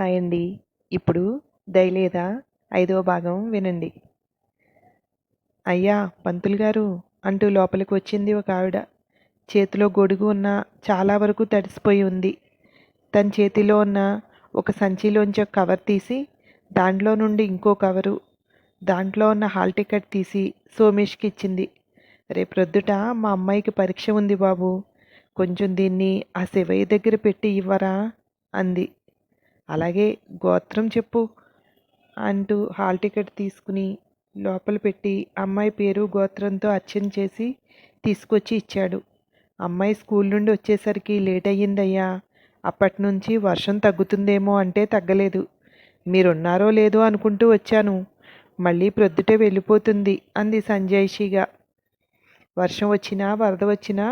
Hi అండి ఇప్పుడు దయలేదా ఐదవ భాగం వినండి. అయ్యా పంతులు గారు అంటూ లోపలికి వచ్చింది ఒక ఆవిడ. చేతిలో గొడుగు ఉన్న చాలా వరకు తడిసిపోయి ఉంది. తన చేతిలో ఉన్న ఒక సంచిలోంచి ఒక కవర్ తీసి దాంట్లో నుండి ఇంకో కవరు దాంట్లో ఉన్న హాల్ టికెట్ తీసి సోమేష్కి ఇచ్చింది. రేపు మా అమ్మాయికి పరీక్ష ఉంది బాబు. కొంచెం దీన్ని ఆ శివయ్య దగ్గర పెట్టి ఇవ్వరా? అంది. అలాగే గోత్రం చెప్పు అంటూ హాల్ టికెట్ తీసుకుని లోపల పెట్టి అమ్మాయి పేరు గోత్రంతో అర్చన చేసి తీసుకొచ్చి ఇచ్చాడు. అమ్మాయి స్కూల్ నుండి వచ్చేసరికి లేట్ అయ్యిందయ్యా. అప్పటి నుంచి వర్షం తగ్గుతుందేమో అంటే తగ్గలేదు. మీరున్నారో లేదో అనుకుంటూ వచ్చాను. మళ్ళీ ప్రొద్దుటే వెళ్ళిపోతుంది అంది సంజయ్షిగా. వర్షం వచ్చినా వరద వచ్చినా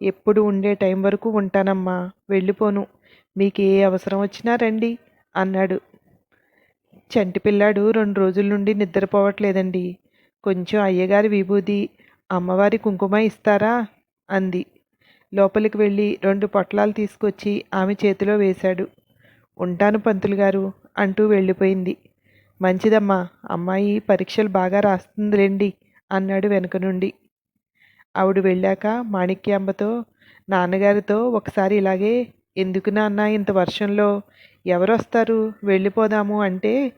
ఎప్పుడు ఉండే టైం వరకు ఉంటానమ్మా. వెళ్ళిపోను. మీకు ఏ అవసరం వచ్చినా రండి అన్నాడు. చంటి పిల్లాడు రెండు రోజుల నుండి నిద్రపోవట్లేదండి. కొంచెం అయ్యగారి విభూది అమ్మవారి కుంకుమ ఇస్తారా? అంది. లోపలికి వెళ్ళి రెండు పొట్లాలు తీసుకొచ్చి ఆమె చేతిలో వేశాడు. ఉంటాను పంతులు గారు అంటూ వెళ్ళిపోయింది. మంచిదమ్మా అమ్మాయి పరీక్షలు బాగా రాస్తుందిలేండి అన్నాడు వెనుక నుండి. ఆవిడ వెళ్ళాక మాణిక్యాంబతో నాన్నగారితో ఒకసారి ఇలాగే ఎందుకు నాన్న ఇంత వర్షంలో? ఎవరు వస్తారు వెళ్ళిపోదాము అంటే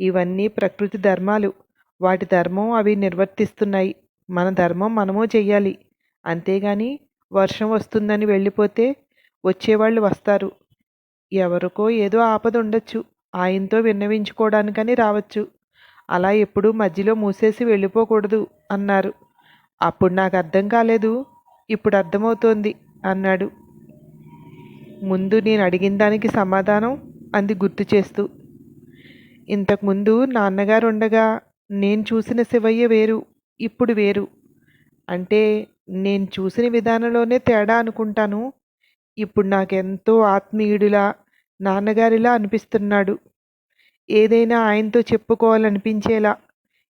ఇవన్నీ ప్రకృతి ధర్మాలు. వాటి ధర్మం అవి నిర్వర్తిస్తున్నాయి. మన ధర్మం మనము చెయ్యాలి. అంతేగాని వర్షం వస్తుందని వెళ్ళిపోతే వచ్చేవాళ్ళు వస్తారు. ఎవరికో ఏదో ఆపద ఉండొచ్చు. ఆయనతో విన్నవించుకోవడానికని రావచ్చు. అలా ఎప్పుడూ మధ్యలో మూసేసి వెళ్ళిపోకూడదు అన్నారు. అప్పుడు నాకు అర్థం కాలేదు. ఇప్పుడు అర్థమవుతోంది అన్నాడు. ముందు నేను అడిగిన దానికి సమాధానం అంది గుర్తు చేస్తూ. ఇంతకుముందు నాన్నగారు ఉండగా నేను చూసిన శివయ్య వేరు ఇప్పుడు వేరు. అంటే నేను చూసిన విధానంలోనే తేడా అనుకుంటాను. ఇప్పుడు నాకెంతో ఆత్మీయుడిలా నాన్నగారిలా అనిపిస్తున్నాడు. ఏదైనా ఆయనతో చెప్పుకోవాలనిపించేలా.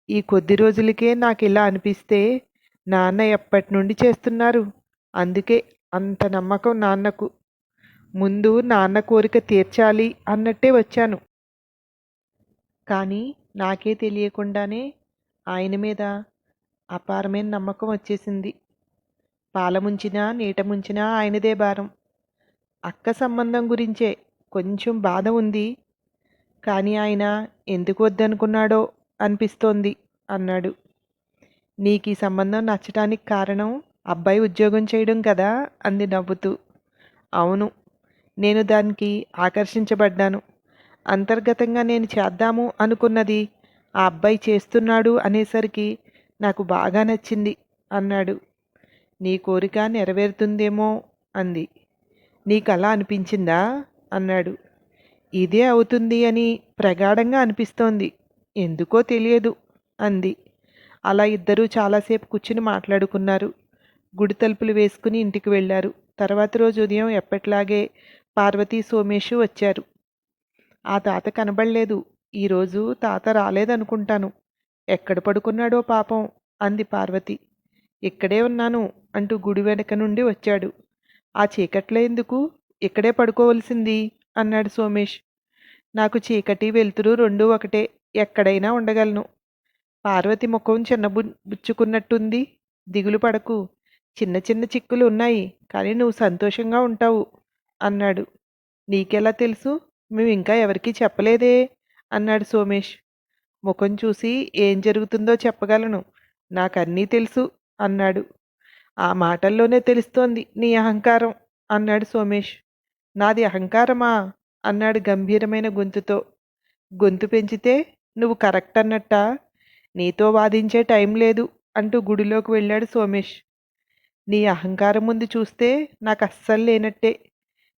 ఈ కొద్ది రోజులకే నాకు ఇలా అనిపిస్తే నాన్న ఎప్పటి నుండి చేస్తున్నారు? అందుకే అంత నమ్మకం నాన్నకు. ముందు నాన్న కోరిక తీర్చాలి అన్నట్టే వచ్చాను. కానీ నాకే తెలియకుండానే ఆయన మీద అపారమైన నమ్మకం వచ్చేసింది. పాలముంచినా నీట ముంచినా ఆయనదే భారం. అక్క సంబంధం గురించే కొంచెం బాధ ఉంది. కానీ ఆయన ఎందుకు వద్దనుకున్నాడో అనిపిస్తోంది అన్నాడు. నీకు ఈ సంబంధం నచ్చటానికి కారణం అబ్బాయి ఉద్యోగం చేయడం కదా అంది నవ్వుతూ. అవును నేను దానికి ఆకర్షించబడ్డాను. అంతర్గతంగా నేను చేద్దాము అనుకున్నది ఆ అబ్బాయి చేస్తున్నాడు అనేసరికి నాకు బాగా నచ్చింది అన్నాడు. నీ కోరిక నెరవేరుతుందేమో అంది. నీకు అలా అనిపించిందా? అన్నాడు. ఇదే అవుతుంది అని ప్రగాఢంగా అనిపిస్తోంది. ఎందుకో తెలియదు అంది. అలా ఇద్దరూ చాలాసేపు కూర్చుని మాట్లాడుకున్నారు. గుడి తలుపులు వేసుకుని ఇంటికి వెళ్ళారు. తర్వాత రోజు ఉదయం ఎప్పట్లాగే పార్వతీ సోమేషు వచ్చారు. ఆ తాత కనబడలేదు. ఈరోజు తాత రాలేదనుకుంటాను. ఎక్కడ పడుకున్నాడో పాపం అంది పార్వతి. ఇక్కడే ఉన్నాను అంటూ గుడి వెనక నుండి వచ్చాడు. ఆ చీకట్లో ఎందుకు? ఇక్కడే పడుకోవలసింది అన్నాడు సోమేష్ నాకు చీకటి వెలుతురు రెండూ ఒకటే. ఎక్కడైనా ఉండగలను. పార్వతి ముఖం చిన్నబు బుచ్చుకున్నట్టుంది. దిగులు పడకు. చిన్న చిన్న చిక్కులు ఉన్నాయి. కానీ నువ్వు సంతోషంగా ఉంటావు. అన్నాడు. నీకెలా తెలుసు? మేము ఇంకా ఎవరికీ చెప్పలేదే అన్నాడు సోమేష్. ముఖం చూసి ఏం జరుగుతుందో చెప్పగలను. నాకన్నీ తెలుసు అన్నాడు. ఆ మాటల్లోనే తెలుస్తోంది నీ అహంకారం అన్నాడు సోమేష్. నాది అహంకారమా? అన్నాడు గంభీరమైన గొంతుతో. గొంతు పెంచితే నువ్వు కరెక్ట్ అన్నట్టా? నీతో వాదించే టైం లేదు అంటూ గుడిలోకి వెళ్ళాడు సోమేష్. నీ అహంకారం ముందు చూస్తే నాకు అస్సలు లేనట్టే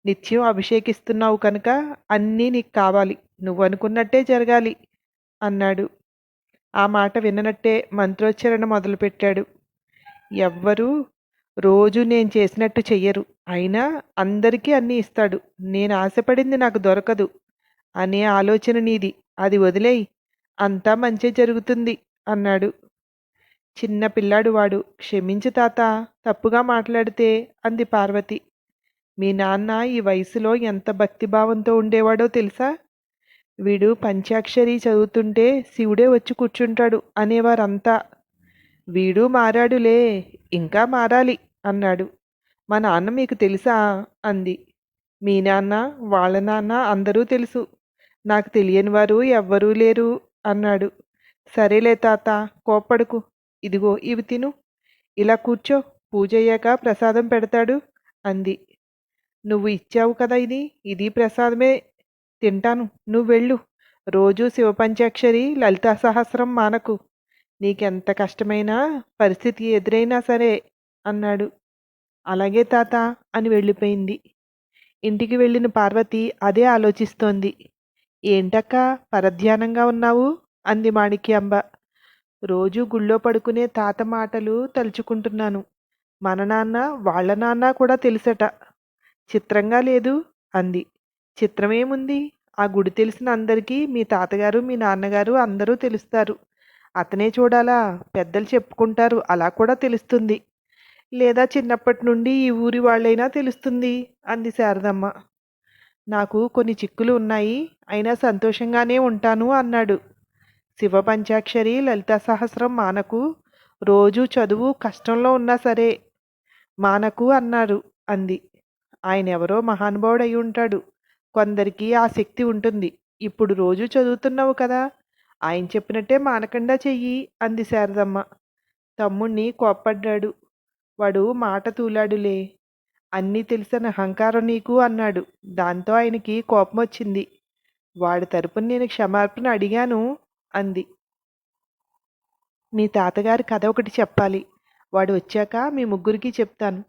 నిత్యం అభిషేకిస్తున్నావు కనుక అన్నీ నీకు కావాలి. నువ్వు అనుకున్నట్టే జరగాలి అన్నాడు. ఆ మాట విననట్టే మంత్రోచ్చరణ మొదలుపెట్టాడు. ఎవ్వరూ రోజు నేను చేసినట్టు చెయ్యరు. అయినా అందరికీ అన్నీ ఇస్తాడు. నేను ఆశపడింది నాకు దొరకదు అనే ఆలోచన నీది. అది వదిలేయి. అంతా మంచి జరుగుతుంది అన్నాడు. చిన్న పిల్లాడు వాడు క్షమించు తాత తప్పుగా మాట్లాడితే అంది పార్వతి. మీ నాన్న ఈ వయసులో ఎంత భక్తిభావంతో ఉండేవాడో తెలుసా? వీడు పంచాక్షరి చదువుతుంటే శివుడే వచ్చి కూర్చుంటాడు అనేవారంతా. వీడు మారాడులే ఇంకా మారాలి అన్నాడు. మా నాన్న మీకు తెలుసా? అంది. మీ నాన్న వాళ్ళ నాన్న అందరూ తెలుసు. నాకు తెలియని వారు ఎవ్వరూ లేరు అన్నాడు. సరేలే తాత కోప్పడుకు. ఇదిగో ఇవి తిను. ఇలా కూర్చో పూజ అయ్యాక ప్రసాదం పెడతాడు అంది. నువ్వు ఇచ్చావు కదా ఇది ఇది ప్రసాదమే తింటాను. నువ్వు వెళ్ళు. రోజూ శివపంచాక్షరి లలితా సహస్రం మానకు. నీకెంత కష్టమైన పరిస్థితి ఎదురైనా సరే అన్నాడు. అలాగే తాత అని వెళ్ళిపోయింది. ఇంటికి వెళ్ళిన పార్వతి అదే ఆలోచిస్తోంది. ఏంటక్క పరధ్యానంగా ఉన్నావు? అంది మాణిక్యాంబ. రోజు గుళ్ళో పడుకునే తాత మాటలు తలుచుకుంటున్నాను. మన నాన్న వాళ్ళ నాన్న కూడా తెలుసట. చిత్రంగా లేదు అంది. చిత్రమేముంది? ఆ గుడి తెలిసిన అందరికీ మీ తాతగారు మీ నాన్నగారు అందరూ తెలుస్తారు. అతనే చూడాలా? పెద్దలు చెప్పుకుంటారు. అలా కూడా తెలుస్తుంది. లేదా చిన్నప్పటి నుండి ఈ ఊరి వాళ్ళైనా తెలుస్తుంది అంది శారదమ్మ. నాకు కొన్ని చిక్కులు ఉన్నాయి. అయినా సంతోషంగానే ఉంటాను అన్నాడు. శివ పంచాక్షరి లలితా సహస్రం మానకు రోజు చదువు కష్టంలో ఉన్నా సరే మానకు అన్నారు. అంది. ఆయన ఎవరో మహానుభావుడు అయి ఉంటాడు కొందరికి ఆ శక్తి ఉంటుంది. ఇప్పుడు రోజు చదువుతున్నావు కదా? ఆయన చెప్పినట్టే మానకుండా చెయ్యి అంది శారదమ్మ. తమ్ముణ్ణి కోప్పడ్డాడు. వాడు మాట తూలాడులే. అన్నీ తెలిసిన అహంకారం నీకు అన్నాడు. దాంతో ఆయనకి కోపం వచ్చింది వాడి తరపున నేను క్షమార్పణ అడిగాను అంది. మీ తాతగారి కథ ఒకటి చెప్పాలి. వాడు వచ్చాక మీ ముగ్గురికి చెప్తాను.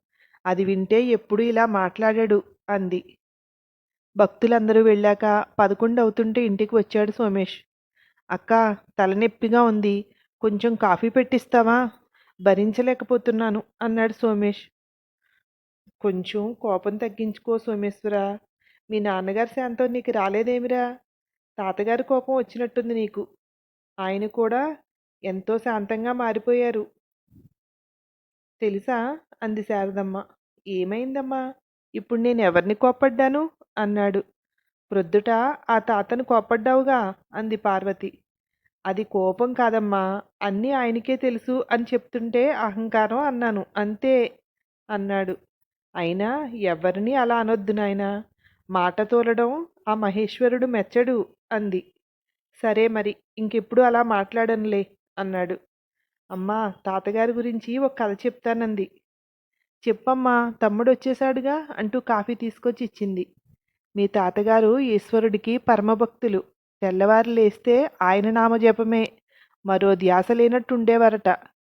అది వింటే ఎప్పుడు ఇలా మాట్లాడాడు అంది. భక్తులందరూ వెళ్ళాక పదకొండు అవుతుంటే ఇంటికి వచ్చాడు సోమేష్. అక్క తలనొప్పిగా ఉంది. కొంచెం కాఫీ పెట్టిస్తావా? భరించలేకపోతున్నాను అన్నాడు సోమేష్. కొంచెం కోపం తగ్గించుకో సోమేశ్వర. మీ నాన్నగారి శాంతం నీకు రాలేదేమిరా? తాతగారి కోపం వచ్చినట్టుంది నీకు. ఆయన కూడా ఎంతో శాంతంగా మారిపోయారు. తెలుసా? అంది శారదమ్మ. ఏమైందమ్మా? ఇప్పుడు నేను ఎవరిని కోప్పడ్డాను? అన్నాడు. ప్రొద్దుట ఆ తాతను కోప్పడ్డావుగా? అంది పార్వతి. అది కోపం కాదమ్మా. అన్నీ ఆయనకే తెలుసు అని చెప్తుంటే అహంకారం అన్నాను. అంతే అన్నాడు. అయినా ఎవరిని అలా అనొద్దు నాయనా? మాట తోలడం ఆ మహేశ్వరుడు మెచ్చడు అంది. సరే మరి ఇంకెప్పుడు అలా మాట్లాడనులే అన్నాడు. అమ్మా తాతగారి గురించి ఒక కథ చెప్తానంది. చెప్పమ్మా తమ్ముడు వచ్చేశాడుగా అంటూ కాఫీ తీసుకొచ్చి ఇచ్చింది. మీ తాతగారు ఈశ్వరుడికి పరమభక్తులు. తెల్లవారు లేస్తే ఆయన నామజపమే. మరో ధ్యాస లేనట్టు ఉండేవారట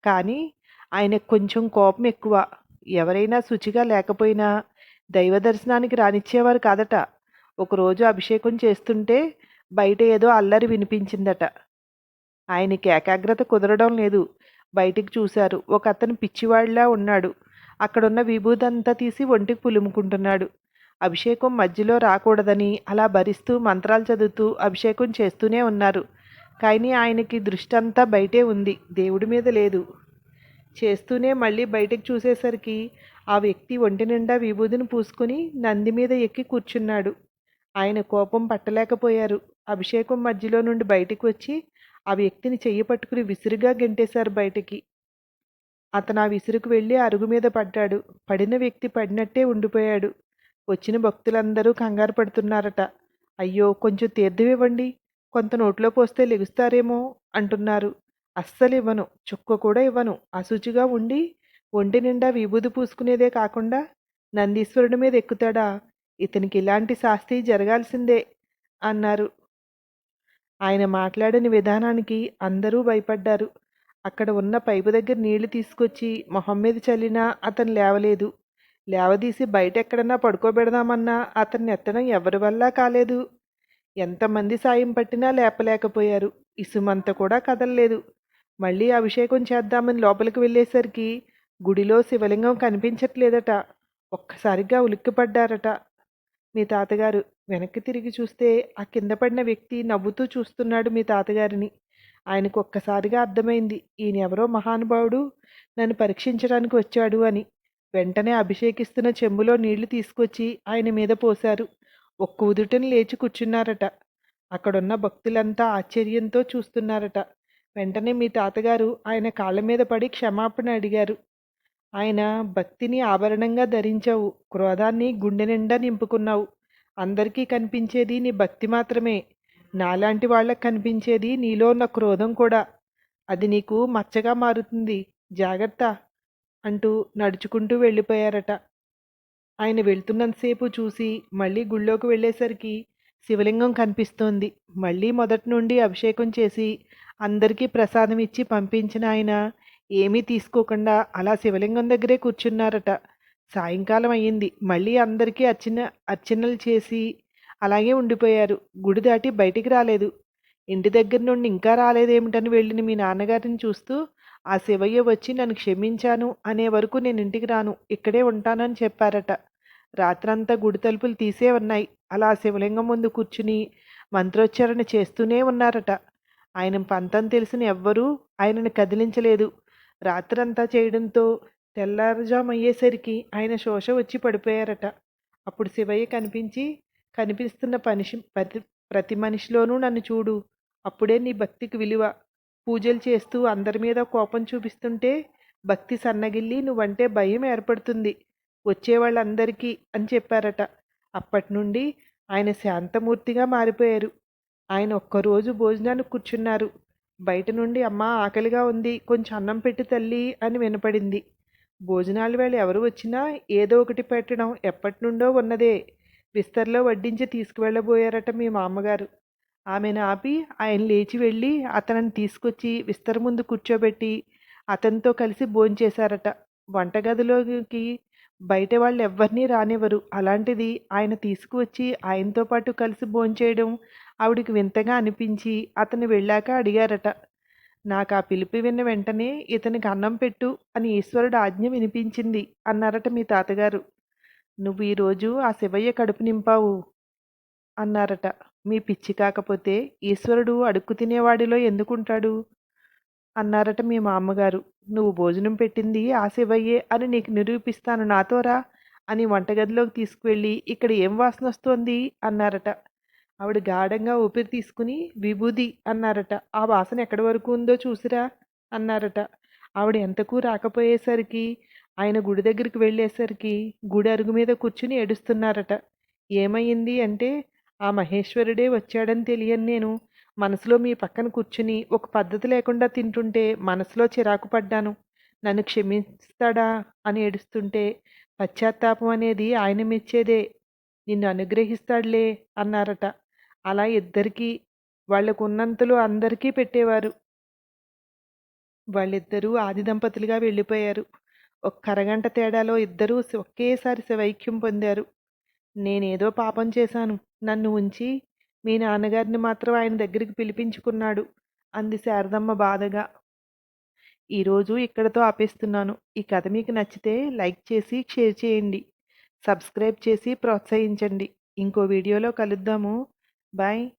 కానీ ఆయన కొంచెం కోపం ఎక్కువ. ఎవరైనా శుచిగా లేకపోయినా దైవ దర్శనానికి రానిచ్చేవారు కాదట. ఒకరోజు అభిషేకం చేస్తుంటే బయట ఏదో అల్లరి వినిపించిందట. ఆయనకి ఏకాగ్రత కుదరడం లేదు. బయటికి చూశారు. ఒక అతను పిచ్చివాడిలా ఉన్నాడు. అక్కడున్న విభూదంతా తీసి ఒంటికి పులుముకుంటున్నాడు. అభిషేకం మధ్యలో రాకూడదని అలా భరిస్తూ మంత్రాలు చదువుతూ అభిషేకం చేస్తూనే ఉన్నారు. కానీ ఆయనకి దృష్టి అంతా బయటే ఉంది. దేవుడి మీద లేదు. చేస్తూనే మళ్ళీ బయటకు చూసేసరికి ఆ వ్యక్తి ఒంటి నిండా విభూదిని పూసుకుని నంది మీద ఎక్కి కూర్చున్నాడు. ఆయన కోపం పట్టలేకపోయారు. అభిషేకం మధ్యలో నుండి బయటికి వచ్చి ఆ వ్యక్తిని చెయ్యి పట్టుకుని విసిరిగా గెంటేశారు బయటికి. అతను ఆ విసురుకు వెళ్ళి అరుగు మీద పడ్డాడు. పడిన వ్యక్తి పడినట్టే ఉండిపోయాడు. వచ్చిన భక్తులందరూ కంగారు పడుతున్నారట. అయ్యో కొంచెం తీర్థం ఇవ్వండి కొంత నోట్లో పోస్తే లెగుస్తారేమో అంటున్నారు. అస్సలు ఇవ్వను. చుక్క కూడా ఇవ్వను. అశుచిగా ఉండి ఒంటి నిండా విభూది పూసుకునేదే కాకుండా నందీశ్వరుడి మీద ఎక్కుతాడా? ఇతనికి ఇలాంటి శాస్తి జరగాల్సిందే అన్నారు. ఆయన మాట్లాడిన విధానానికి అందరూ భయపడ్డారు. అక్కడ ఉన్న పైపు దగ్గర నీళ్ళు తీసుకొచ్చి మొహం మీద చల్లినా అతను లేవలేదు. లేవదీసి బయట ఎక్కడన్నా పడుకోబెడదామన్నా అతన్ని ఎత్తడం ఎవరి వల్ల కాలేదు. ఎంతమంది సాయం పట్టినా లేపలేకపోయారు. ఇసుమంత కూడా కదలలేదు. మళ్ళీ అభిషేకం చేద్దామని లోపలికి వెళ్ళేసరికి గుడిలో శివలింగం కనిపించట్లేదట. ఒక్కసారిగా ఉలిక్కిపడ్డారట. మీ తాతగారు వెనక్కి తిరిగి చూస్తే ఆ కింద పడిన వ్యక్తి నవ్వుతూ చూస్తున్నాడు మీ తాతగారిని. ఆయనకు ఒక్కసారిగా అర్థమైంది. ఈయన ఎవరో మహానుభావుడు. నన్ను పరీక్షించడానికి వచ్చాడు అని. వెంటనే అభిషేకిస్తున్న చెంబులో నీళ్ళు తీసుకొచ్చి ఆయన మీద పోశారు. ఒక్క ఉదుటని లేచి కూర్చున్నారట. అక్కడున్న భక్తులంతా ఆశ్చర్యంతో చూస్తున్నారట. వెంటనే మీ తాతగారు ఆయన కాళ్ళ మీద పడి క్షమాపణ అడిగారు. ఆయన భక్తిని ఆభరణంగా ధరించావు. క్రోధాన్ని గుండె నిండా నింపుకున్నావు. అందరికీ కనిపించేది నీ భక్తి మాత్రమే. నాలాంటి వాళ్ళకి కనిపించేది నీలో ఉన్న క్రోధం కూడా. అది నీకు మచ్చగా మారుతుంది. జాగ్రత్త! అంటూ నడుచుకుంటూ వెళ్ళిపోయారట. ఆయన వెళ్తున్నంతసేపు చూసి మళ్ళీ గుళ్ళోకి వెళ్ళేసరికి శివలింగం కనిపిస్తోంది. మళ్ళీ మొదటి నుండి అభిషేకం చేసి అందరికీ ప్రసాదం ఇచ్చి పంపించిన ఆయన ఏమీ తీసుకోకుండా అలా శివలింగం దగ్గరే కూర్చున్నారట. సాయంకాలం అయ్యింది. మళ్ళీ అందరికీ అర్చన అర్చనలు చేసి అలాగే ఉండిపోయారు. గుడి దాటి బయటికి రాలేదు. ఇంటి దగ్గర నుండి ఇంకా రాలేదేమిటని వెళ్ళిన మీ నాన్నగారిని చూస్తూ ఆ శివయ్య వచ్చి నన్ను క్షమించాను అనే వరకు నేను ఇంటికి రాను. ఇక్కడే ఉంటానని చెప్పారట. రాత్రంతా గుడి తలుపులు తీసే ఉన్నాయి. అలా శివలింగం ముందు కూర్చుని మంత్రోచ్చారణ చేస్తూనే ఉన్నారట. ఆయన పంతం తెలిసిన ఎవ్వరూ ఆయనను కదిలించలేదు. రాత్రంతా చేయడంతో తెల్లారుజామయ్యేసరికి ఆయన శోష వచ్చి పడిపోయారట. అప్పుడు శివయ్య కనిపించి కనిపిస్తున్న పనిషి ప్రతి ప్రతి మనిషిలోనూ నన్ను చూడు. అప్పుడే నీ భక్తికి విలువ. పూజలు చేస్తూ అందరి మీద కోపం చూపిస్తుంటే భక్తి సన్నగిల్లి నువ్వంటే భయం ఏర్పడుతుంది. వచ్చే వాళ్ళందరికీ అని చెప్పారట. అప్పటి నుండి ఆయన శాంతమూర్తిగా మారిపోయారు. ఆయన ఒక్కరోజు భోజనానికి కూర్చున్నారు. బయట నుండి అమ్మ ఆకలిగా ఉంది. కొంచెం అన్నం పెట్టి తల్లి అని వినపడింది. భోజనాల వేళ ఎవరు వచ్చినా ఏదో ఒకటి పెట్టడం ఎప్పటి నుండో ఉన్నదే. బిస్తర్లో వడ్డించి తీసుకువెళ్ళబోయారట మీ మామగారు. ఆమెను ఆపి ఆయన లేచి వెళ్ళి అతనిని తీసుకొచ్చి విస్తర ముందు కూర్చోబెట్టి అతనితో కలిసి భోంచేశారట. వంటగదిలోకి బయట వాళ్ళు ఎవరినీ రానివ్వరు. అలాంటిది ఆయన తీసుకువచ్చి ఆయనతో పాటు కలిసి భోంచేయడం ఆవిడికి వింతగా అనిపించి అతను వెళ్ళాక అడిగారట. నాకు ఆ పిలుపు విన్న వెంటనే ఇతనికి అన్నం పెట్టు అని ఈశ్వరుడు ఆజ్ఞ వినిపించింది అన్నారట మీ తాతగారు. నువ్వు ఈరోజు ఆ శివయ్య కడుపు నింపావు అన్నారట. మీ పిచ్చి కాకపోతే ఈశ్వరుడు అడుక్కు తినేవాడిలో ఎందుకుంటాడు? అన్నారట మీ మామగారు. నువ్వు భోజనం పెట్టింది ఆ శివయ్యే అని నీకు నిరూపిస్తాను నాతోరా అని వంటగదిలోకి తీసుకువెళ్ళి ఇక్కడ ఏం వాసన వస్తోంది? అన్నారట. ఆవిడ గాఢంగా ఊపిరి తీసుకుని విభూది అన్నారట. ఆ వాసన ఎక్కడి వరకు ఉందో చూసిరా? అన్నారట. ఆవిడ ఎంతకు రాకపోయేసరికి ఆయన గుడి దగ్గరికి వెళ్ళేసరికి గుడి అరుగు మీద కూర్చుని ఏడుస్తున్నారట. ఏమైంది అంటే ఆ మహేశ్వరుడే వచ్చాడని తెలియని నేను మనసులో మీ పక్కన కూర్చుని ఒక పద్ధతి లేకుండా తింటుంటే మనసులో చిరాకు పడ్డాను. నన్ను క్షమిస్తాడా అని ఏడుస్తుంటే పశ్చాత్తాపం అనేది ఆయన మెచ్చేదే నిన్ను అనుగ్రహిస్తాడులే అన్నారట. అలా ఇద్దరికీ వాళ్ళకు ఉన్నంతలో అందరికీ పెట్టేవారు. వాళ్ళిద్దరూ ఆది దంపతులుగా వెళ్ళిపోయారు. ఒక్క అరగంట తేడాలో ఇద్దరూ ఒకేసారి శివైక్యం పొందారు. నేనేదో పాపం చేశాను. నన్ను ఉంచి మీ నాన్నగారిని మాత్రం ఆయన దగ్గరికి పిలిపించుకున్నాడు. అంది శారదమ్మ బాధగా. ఈరోజు ఇక్కడతో ఆపేస్తున్నాను. ఈ కథ మీకు నచ్చితే లైక్ చేసి షేర్ చేయండి. సబ్స్క్రైబ్ చేసి ప్రోత్సహించండి. ఇంకో వీడియోలో కలుద్దాము. బాయ్.